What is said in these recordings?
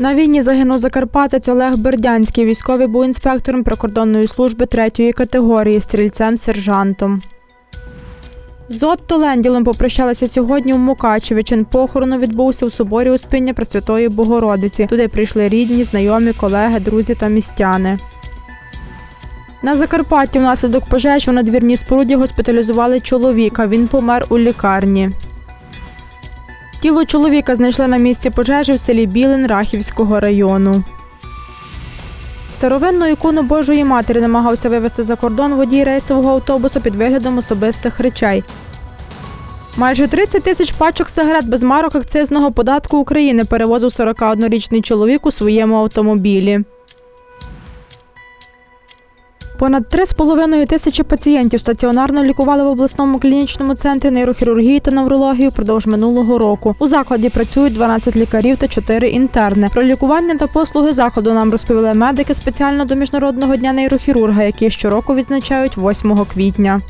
На війні загинув закарпатець Олег Бердянський. Військовий був інспектором прикордонної служби третьої категорії, стрільцем-сержантом. З Отто Ленділем попрощалися сьогодні у Мукачеві. Чин похорону відбувся у соборі Успіння Пресвятої Богородиці. Туди прийшли рідні, знайомі, колеги, друзі та містяни. На Закарпатті внаслідок пожеж у надвірній споруді госпіталізували чоловіка. Він помер у лікарні. Тіло чоловіка знайшли на місці пожежі в селі Білин Рахівського району. Старовинну ікону Божої Матері намагався вивезти за кордон водій рейсового автобуса під виглядом особистих речей. Майже 30 тисяч пачок сигарет без марок акцизного податку України перевозив 41-річний чоловік у своєму автомобілі. Понад 3,5 тисячі пацієнтів стаціонарно лікували в обласному клінічному центрі нейрохірургії та неврології впродовж минулого року. У закладі працюють 12 лікарів та 4 інтерни. Про лікування та послуги заходу нам розповіли медики спеціально до міжнародного дня нейрохірурга, який щороку відзначають 8 квітня.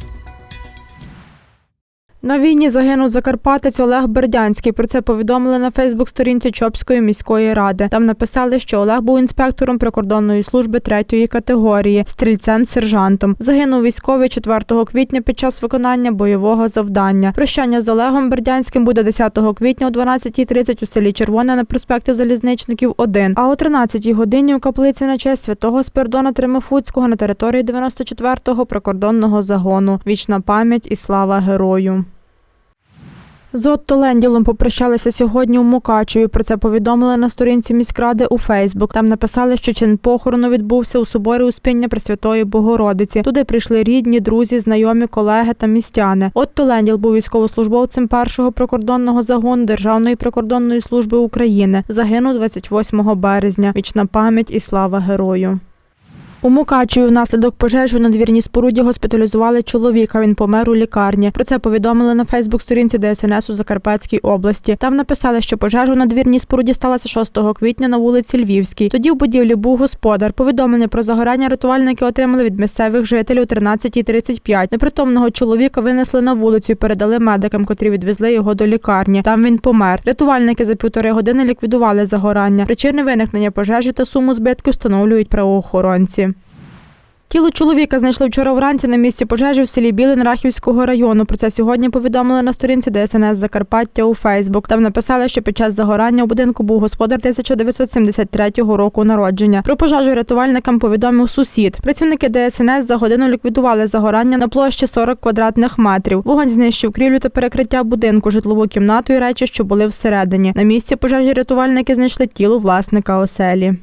На війні загинув закарпатець Олег Бердянський. Про це повідомили на Фейсбук-сторінці Чопської міської ради. Там написали, що Олег був інспектором прикордонної служби третьої категорії, стрільцем-сержантом. Загинув військовий 4 квітня під час виконання бойового завдання. Прощання з Олегом Бердянським буде 10 квітня о 12.30 у селі Червоне на проспекті Залізничників 1, а о 13 годині у каплиці на честь святого Спирдона Тримифуцького на території 94-го прикордонного загону. Вічна пам'ять і слава герою. З Отто Ленділом попрощалися сьогодні у Мукачеві. Про це повідомили на сторінці міськради у Фейсбук. Там написали, що чин похорону відбувся у соборі Успіння Пресвятої Богородиці. Туди прийшли рідні, друзі, знайомі, колеги та містяни. Отто Ленділ був військовослужбовцем першого прикордонного загону Державної прикордонної служби України. Загинув 28 березня. Вічна пам'ять і слава герою. У Мукачеві внаслідок пожежі у надвірній споруді госпіталізували чоловіка. Він помер у лікарні. Про це повідомили на Фейсбук-сторінці ДСНС у Закарпатській області. Там написали, що пожежа у надвірній споруді сталася 6 квітня на вулиці Львівській. Тоді в будівлі був господар. Повідомлення про загорання рятувальники отримали від місцевих жителів о 13.35. Непритомного чоловіка винесли на вулицю і передали медикам, котрі відвезли його до лікарні. Там він помер. Рятувальники за півтори години ліквідували загорання. Причини виникнення пожежі та суму збитків встановлюють правоохоронці. Тіло чоловіка знайшли вчора вранці на місці пожежі в селі Білин Рахівського району. Про це сьогодні повідомили на сторінці ДСНС Закарпаття у Фейсбук. Там написали, що під час загорання у будинку був господар 1973 року народження. Про пожежу рятувальникам повідомив сусід. Працівники ДСНС за годину ліквідували загорання на площі 40 квадратних метрів. Вогонь знищив крівлю та перекриття будинку, житлову кімнату і речі, що були всередині. На місці пожежі рятувальники знайшли тіло власника оселі.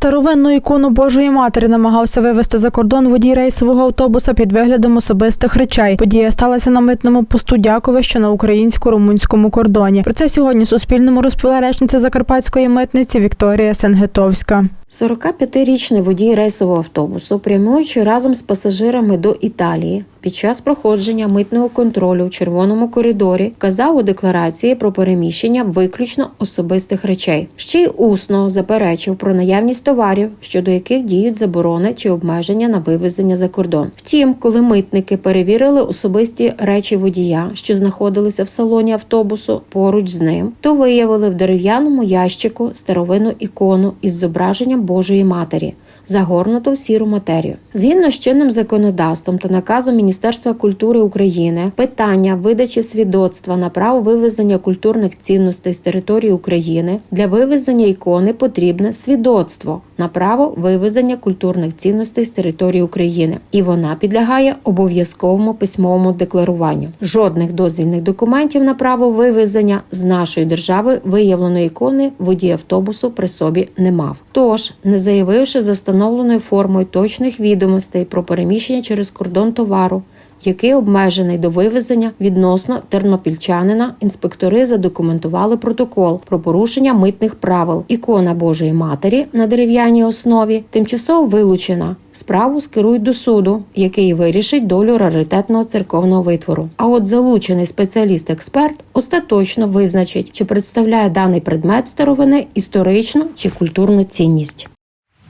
Старовинну ікону Божої Матері намагався вивезти за кордон водій рейсового автобуса під виглядом особистих речей. Подія сталася на митному посту Дяковища на українсько-румунському кордоні. Про це сьогодні Суспільному розповіла речниця Закарпатської митниці Вікторія Сенгетовська. 45-річний водій рейсового автобусу, прямуючи разом з пасажирами до Італії, під час проходження митного контролю в червоному коридорі вказав у декларації про переміщення виключно особистих речей. Ще й усно заперечив про наявність товарів, щодо яких діють заборони чи обмеження на вивезення за кордон. Втім, коли митники перевірили особисті речі водія, що знаходилися в салоні автобусу поруч з ним, то виявили в дерев'яному ящику старовинну ікону із зображенням Божої Матері, загорнуту в сіру матерію. Згідно з чинним законодавством та наказом Міністерства культури України, питання видачі свідоцтва на право вивезення культурних цінностей з території України для вивезення ікони потрібне свідоцтво на право вивезення культурних цінностей з території України, і вона підлягає обов'язковому письмовому декларуванню. Жодних дозвільних документів на право вивезення з нашої держави виявленої ікони водій автобусу при собі не мав. Тож, не заявивши за встановленою формою точних відомостей про переміщення через кордон товару, який обмежений до вивезення відносно тернопільчанина, інспектори задокументували протокол про порушення митних правил. Ікона Божої Матері на дерев'яній основі тимчасово вилучена. Справу скерують до суду, який вирішить долю раритетного церковного витвору. А от залучений спеціаліст-експерт остаточно визначить, чи представляє даний предмет старовини історичну чи культурну цінність.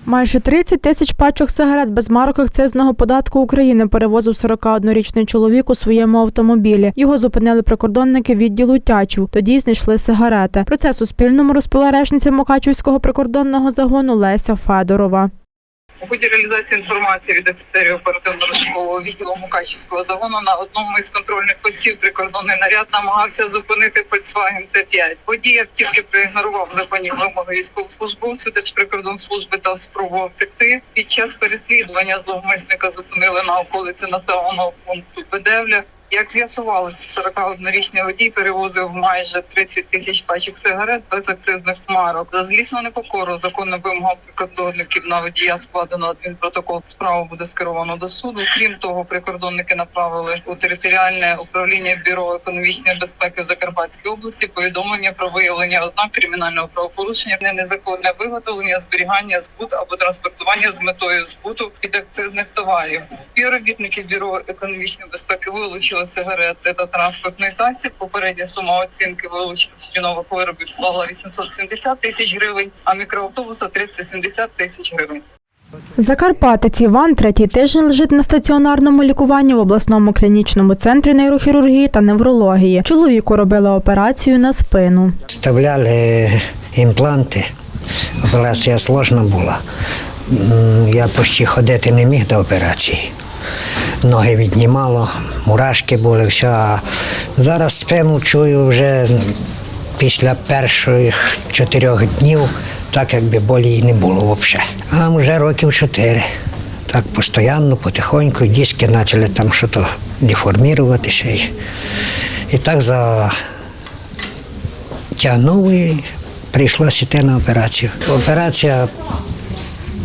Майже 30 тисяч пачок сигарет без марок акцизного податку України перевозив 41-річний чоловік у своєму автомобілі. Його зупинили прикордонники відділу Тячів. Тоді знайшли сигарети. Про це Суспільному розповіла речниця Мукачівського прикордонного загону Леся Федорова. У ході реалізації інформації від офіцерів оперативно-розшукового відділу Мукачівського загону на одному із контрольних постів прикордонний наряд намагався зупинити Volkswagen Т5. Водій автівки проігнорував законні вимоги військовослужбовців Держприкордонслужби та спробував втекти. Під час переслідування зловмисника зупинили на околиці населеного пункту Бедевля. Як з'ясувалося, 41-річний водій перевозив майже 30 тисяч пачок сигарет без акцизних марок. За злісну непокору законним вимогам прикордонників на водія складено адмінпротокол. Справу буде скеровано до суду. Крім того, прикордонники направили у територіальне управління бюро економічної безпеки в Закарпатській області повідомлення про виявлення ознак кримінального правопорушення, не незаконне виготовлення, зберігання, збут або транспортування з метою збуту підакцизних товарів. Співробітники бюро економічної безпеки вилучили сигарети та транспортний засіб. Попередня сума оцінки вилучених тютюнових виробів склала 870 тисяч гривень, а мікроавтобуса 370 тисяч гривень. Закарпатець Іван третій тиждень лежить на стаціонарному лікуванні в обласному клінічному центрі нейрохірургії та неврології. Чоловіку робили операцію на спину. Вставляли імпланти. Операція сложна була. Я почти ходити не міг до операції. Ноги віднімало, мурашки були, все. А зараз спину чую вже після перших чотирьох днів, так якби болі і не було взагалі. А вже років чотири. Так постійно, потихоньку, диски почали там щось деформуватися. І, і так за тягнув і прийшлося йти на операцію. Операція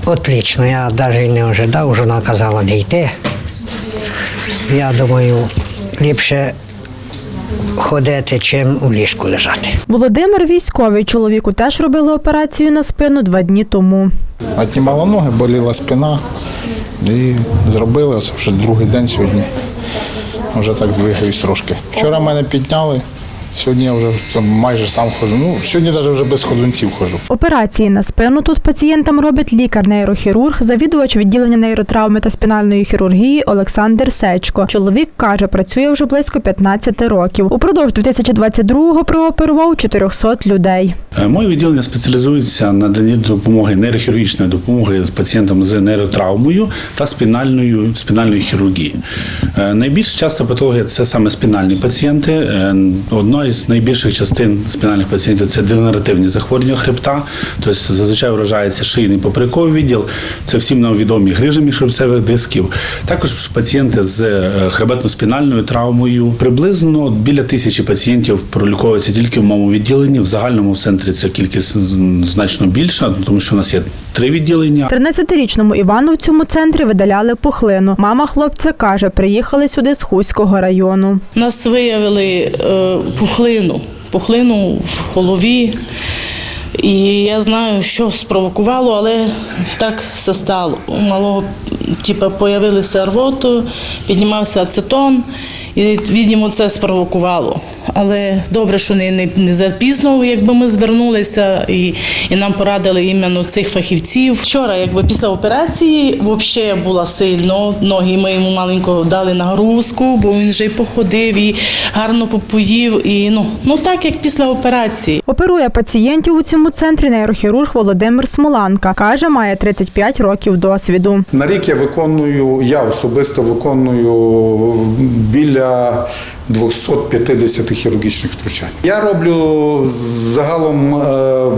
отлічна, я навіть не ожидав, жона казала не йти. Я думаю, ліпше ходити, чим у ліжку лежати. Володимир військовий чоловіку теж робили операцію на спину два дні тому. Отнімала ноги, боліла спина. І зробили Це вже другий день сьогодні. Вже так двигаюсь трошки. Вчора мене підняли, сьогодні я вже там майже сам ходжу. Ну, сьогодні навіть вже без ходунців ходжу. Операції на спину тут пацієнтам робить лікар-нейрохірург, завідувач відділення нейротравми та спінальної хірургії Олександр Сечко. Чоловік каже, працює вже близько 15 років. Упродовж 2022-го прооперував 400 людей. Е, Моє відділення спеціалізується на наданні допомоги нейрохірургічної допомоги з пацієнтам з нейротравмою та спінальною спінальної хірургії. Е, Найбільш часто патологія це саме спінальні пацієнти. Е, Одна із найбільших частин спінальних пацієнтів це дегенеративні захворювання хребта, тобто зазвичай вражається шийний поперековий відділ. Це всім нам відомі грижі міжхребцевих дисків. Також пацієнти з хребетно-спінальною травмою. Приблизно біля тисячі пацієнтів проліковується тільки в моєму відділенні. В загальному центрі ця кількість значно більша, тому що в нас є три відділення. 13-річному Івану в цьому центрі видаляли пухлину. Мама хлопця каже, приїхали сюди з Хуського району. Нас виявили е, пухлину, пухлину в голові. І я знаю, що спровокувало, але так все стало. У малого типу, появилися рвоту, піднімався ацетон, і, відомо, це спровокувало. Але добре, що не, не, не запізно, якби ми звернулися і, і нам порадили іменно цих фахівців. Вчора, якби після операції, взагалі була сильно. Ноги ми йому маленько дали нагрузку, бо він вже й походив і гарно попоїв. І ну, ну так як після операції. Оперує пацієнтів у цьому центрі нейрохірург Володимир Смоланка. Каже, має 35 років досвіду. На рік я виконую, я особисто виконую біля 250 хірургічних втручань. Я роблю загалом е,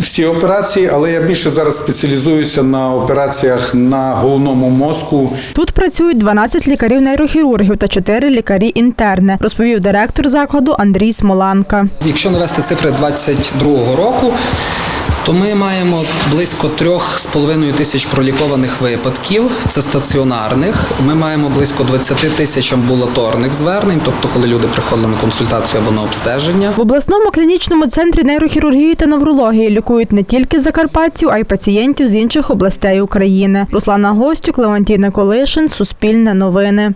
всі операції, але я більше зараз спеціалізуюся на операціях на головному мозку Тут працюють 12 лікарів-нейрохірургів та 4 лікарі-інтерни, розповів директор закладу Андрій Смоланка. Якщо навести цифри 22-го року, то ми маємо близько 3,5 тисяч пролікованих випадків. Це стаціонарних. Ми маємо близько 20 тисяч амбулаторних звернень, тобто коли люди приходили на консультацію або на обстеження. В обласному клінічному центрі нейрохірургії та неврології лікують не тільки закарпатців, а й пацієнтів з інших областей України. Руслана Гостюк, Леонтій Николишин, Суспільне новини.